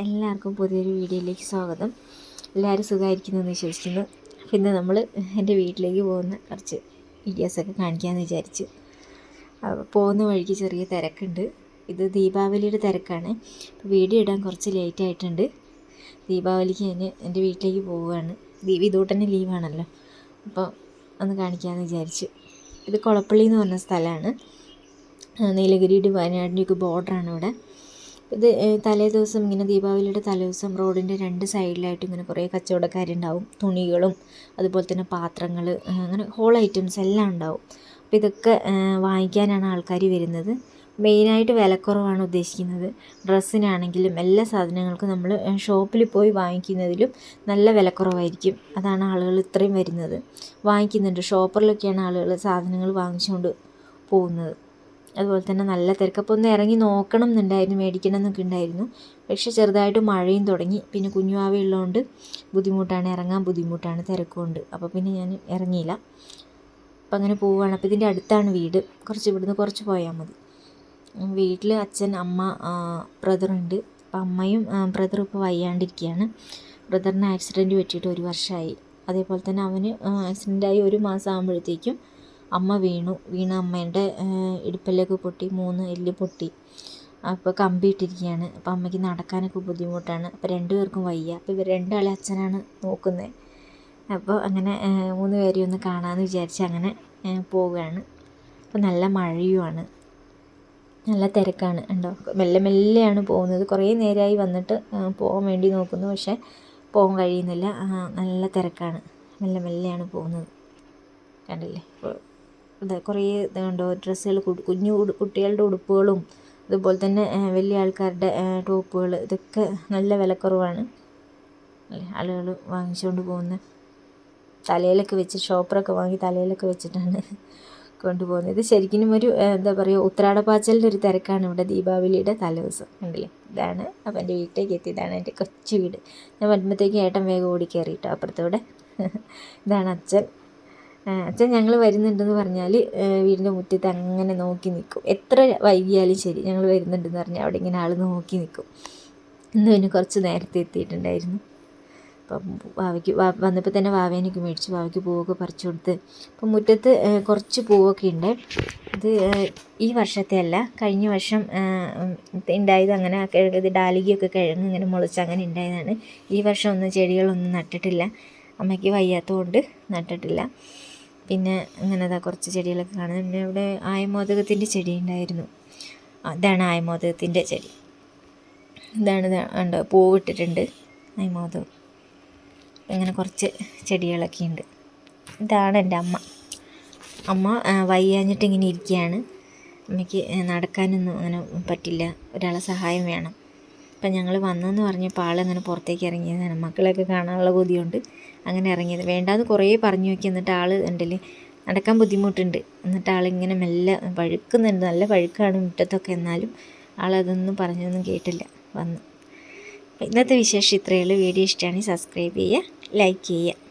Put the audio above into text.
എല്ലാവർക്കും പുതിയൊരു വീഡിയോയിലേക്ക് സ്വാഗതം. എല്ലാവരും സുഖമായിരിക്കുന്നെന്ന് വിശ്വസിക്കുന്നു. പിന്നെ നമ്മൾ എന്റെ വീട്ടിലേക്ക് പോകുന്ന കുറച്ച് വീഡിയോസൊക്കെ കാണിക്കാമെന്ന് വിചാരിച്ചു. പോകുന്ന വഴിക്ക് ചെറിയ തിരക്കുണ്ട്. ഇത് ദീപാവലിയുടെ തിരക്കാണ്. അപ്പോൾ വീഡിയോ ഇടാൻ കുറച്ച് ലേറ്റ് ആയിട്ടുണ്ട്. ദീപാവലിക്ക് ഞാൻ എന്റെ വീട്ടിലേക്ക് പോവുകയാണ്. ദീപ് ഇതോട്ടന്നെ ലീവാണല്ലോ അപ്പോൾ ഒന്ന് കാണിക്കാമെന്ന് വിചാരിച്ചു. ഇത് കുളപ്പള്ളി എന്ന് പറഞ്ഞ സ്ഥലമാണ്. നീലഗിരിയുടെ വയനാടിന്റെയൊക്കെ ബോർഡറാണ് ഇവിടെ. ഇത് തലേ ദിവസം ഇങ്ങനെ ദീപാവലിയുടെ തലേ ദിവസം റോഡിന്റെ രണ്ട് സൈഡിലായിട്ട് ഇങ്ങനെ കുറേ കച്ചവടക്കാരുണ്ടാവും. തുണികളും അതുപോലെ തന്നെ പാത്രങ്ങൾ അങ്ങനെ ഹോൾ ഐറ്റംസ് എല്ലാം ഉണ്ടാവും. അപ്പോൾ ഇതൊക്കെ വാങ്ങിക്കാനാണ് ആൾക്കാർ വരുന്നത്. മെയിനായിട്ട് വിലക്കുറവാണ് ഉദ്ദേശിക്കുന്നത്. ഡ്രസ്സിനാണെങ്കിലും എല്ലാ സാധനങ്ങൾക്കും നമ്മൾ ഷോപ്പിൽ പോയി വാങ്ങിക്കുന്നതിലും നല്ല വിലക്കുറവായിരിക്കും. അതാണ് ആളുകൾ ഇത്രയും വരുന്നത്. വാങ്ങിക്കുന്നുണ്ട്. ഷോപ്പറിലൊക്കെയാണ് ആളുകൾ സാധനങ്ങൾ വാങ്ങിച്ചുകൊണ്ട് പോകുന്നത്. അതുപോലെ തന്നെ നല്ല തിരക്ക്. ഒന്ന് ഇറങ്ങി നോക്കണം എന്നുണ്ടായിരുന്നു മേടിക്കണം എന്നൊക്കെ ഉണ്ടായിരുന്നു. പക്ഷെ ചെറുതായിട്ട് മഴയും തുടങ്ങി. പിന്നെ കുഞ്ഞുവാവ ഉള്ളതുകൊണ്ട് ബുദ്ധിമുട്ടാണ് ഇറങ്ങാൻ ബുദ്ധിമുട്ടാണ് തിരക്കുമുണ്ട് അപ്പോൾ പിന്നെ ഞാൻ ഇറങ്ങിയില്ല. അപ്പം അങ്ങനെ പോവുകയാണ്. അപ്പോൾ ഇതിന്റെ അടുത്താണ് വീട്. കുറച്ച് ഇവിടുന്ന് കുറച്ച് പോയാൽ മതി. വീട്ടിൽ അച്ഛൻ അമ്മ ബ്രദറുണ്ട് അപ്പം അമ്മയും ബ്രദറും ഇപ്പോൾ വയ്യാണ്ടിരിക്കുകയാണ്. ബ്രദറിന് ആക്സിഡന്റ് പറ്റിയിട്ട് ഒരു വർഷമായി. അതേപോലെ തന്നെ അവന് ആക്സിഡന്റായി ഒരു മാസം ആകുമ്പോഴത്തേക്കും അമ്മ വീണു. വീണ അമ്മേന്റെ ഇടുപ്പല്ലൊക്കെ പൊട്ടി മൂന്ന് എല്ല് പൊട്ടി. അപ്പോൾ കമ്പി ഇട്ടിരിക്കുകയാണ്. അപ്പോൾ അമ്മയ്ക്ക് നടക്കാനൊക്കെ ബുദ്ധിമുട്ടാണ്. അപ്പോൾ രണ്ടു പേർക്കും വയ്യ. അപ്പോൾ ഇവർ രണ്ടാളെ അച്ഛനാണ് നോക്കുന്നത് അപ്പോൾ അങ്ങനെ മൂന്ന് പേരെയും ഒന്ന് കാണാമെന്ന് വിചാരിച്ച് അങ്ങനെ പോവുകയാണ്. അപ്പോൾ നല്ല മഴയുമാണ്. നല്ല തിരക്കാണ് ഉണ്ടോ മെല്ലെ മെല്ലെയാണ് പോകുന്നത്. കുറേ നേരമായി വന്നിട്ട് പോകാൻ വേണ്ടി നോക്കുന്നു. പക്ഷേ പോകാൻ കഴിയുന്നില്ല. നല്ല തിരക്കാണ്. മെല്ലെ മെല്ലെയാണ് പോകുന്നത്. കണ്ടില്ലേ? ഇത് കുറേ ഇതുണ്ടോ ഡ്രസ്സുകൾ കുഞ്ഞു കുട്ടികളുടെ ഉടുപ്പുകളും അതുപോലെ തന്നെ വലിയ ആൾക്കാരുടെ ടോപ്പുകൾ ഇതൊക്കെ നല്ല വിലക്കുറവാണ്. ആളുകൾ വാങ്ങിച്ചുകൊണ്ട് പോകുന്നത് തലയിലൊക്കെ വെച്ച് ഷോപ്പറൊക്കെ വാങ്ങി തലയിലൊക്കെ വെച്ചിട്ടാണ് കൊണ്ടുപോകുന്നത്. ഇത് ശരിക്കും ഒരു എന്താ പറയുക ഉത്രാടപ്പാച്ചലിന്റെ ഒരു തിരക്കാണ് ഇവിടെ ദീപാവലിയുടെ തലേദിവസം. കണ്ടില്ലേ? ഇതാണ് അപ്പം എന്റെ വീട്ടിലേക്ക് എത്തി ഇതാണ് എന്റെ കൊച്ചു വീട്. ഞാൻ വരുമ്പോഴത്തേക്ക് ഏട്ടൻ വേഗം ഓടി കയറിയിട്ടോ അപ്പുറത്തൂടെ. ഇതാണ് അച്ഛൻ. അച്ഛൻ ഞങ്ങൾ വരുന്നുണ്ടെന്ന് പറഞ്ഞാൽ വീടിന്റെ മുറ്റത്ത് അങ്ങനെ നോക്കി നിൽക്കും എത്ര വൈകിയാലും ശരി ഞങ്ങൾ വരുന്നുണ്ടെന്ന് പറഞ്ഞാൽ അവിടെ ഇങ്ങനെ ആൾ നോക്കി നിൽക്കും ഇന്ന് പിന്നെ കുറച്ച് നേരത്തെ എത്തിയിട്ടുണ്ടായിരുന്നു. അപ്പം വാവയ്ക്ക് വന്നപ്പോൾ തന്നെ വാവേനൊക്കെ മേടിച്ചു വാവയ്ക്ക് പൂവൊക്കെ പറിച്ചു കൊടുത്ത്. അപ്പം മുറ്റത്ത് കുറച്ച് പൂവൊക്കെ ഉണ്ട്. ഇത് ഈ വർഷത്തെ അല്ല കഴിഞ്ഞ വർഷം ഉണ്ടായത് അങ്ങനെ ഇത് ഡാലികയൊക്കെ കിഴങ്ങ് ഇങ്ങനെ മുളച്ച് അങ്ങനെ ഉണ്ടായതാണ് ഈ വർഷം ഒന്നും ചെടികളൊന്നും നട്ടിട്ടില്ല. അമ്മയ്ക്ക് വയ്യാത്തതുകൊണ്ട് നട്ടിട്ടില്ല. പിന്നെ ഇങ്ങനെ ഇതാ കുറച്ച് ചെടികളൊക്കെ കാണുന്നത് പിന്നെ ഇവിടെ ആയമോദകത്തിന്റെ ചെടി ഉണ്ടായിരുന്നു. അതാണ് ആയമോദകത്തിന്റെ ചെടി. ഇതാണ് ഇതാ ഉണ്ട് പൂവിട്ടിട്ടുണ്ട് ആയമോദകം. ഇങ്ങനെ കുറച്ച് ചെടികളൊക്കെ ഉണ്ട്. ഇതാണ് എന്റെ അമ്മ. അമ്മ വയ്യാഞ്ഞിട്ട് ഇങ്ങനെ ഇരിക്കുകയാണ്. അമ്മയ്ക്ക് നടക്കാനൊന്നും അങ്ങനെ പറ്റില്ല. ഒരാളെ സഹായം വേണം. അപ്പം ഞങ്ങൾ വന്നെന്ന് പറഞ്ഞപ്പോൾ ആളിങ്ങനെ പുറത്തേക്ക് ഇറങ്ങിയതാണ്. മക്കളെയൊക്കെ കാണാനുള്ള കൊതിയുണ്ട്. അങ്ങനെ ഇറങ്ങിയത്. വേണ്ടാന്ന് കുറേ പറഞ്ഞു നോക്കി. എന്നിട്ട് ആൾ ഉണ്ടല്ലേ നടക്കാൻ ബുദ്ധിമുട്ടുണ്ട്. എന്നിട്ട് ആളിങ്ങനെ മെല്ലെ പഴുക്കുന്നുണ്ട്. നല്ല പഴുക്കാണ് മുറ്റത്തൊക്കെ. എന്നാലും ആളതൊന്നും പറഞ്ഞൊന്നും കേട്ടില്ല. വന്നു. ഇന്നത്തെ വിശേഷം ഇത്രയേ ഉള്ളൂ. വീഡിയോ ഇഷ്ടമാണെങ്കിൽ സബ്സ്ക്രൈബ് ചെയ്യുക ലൈക്ക് ചെയ്യുക.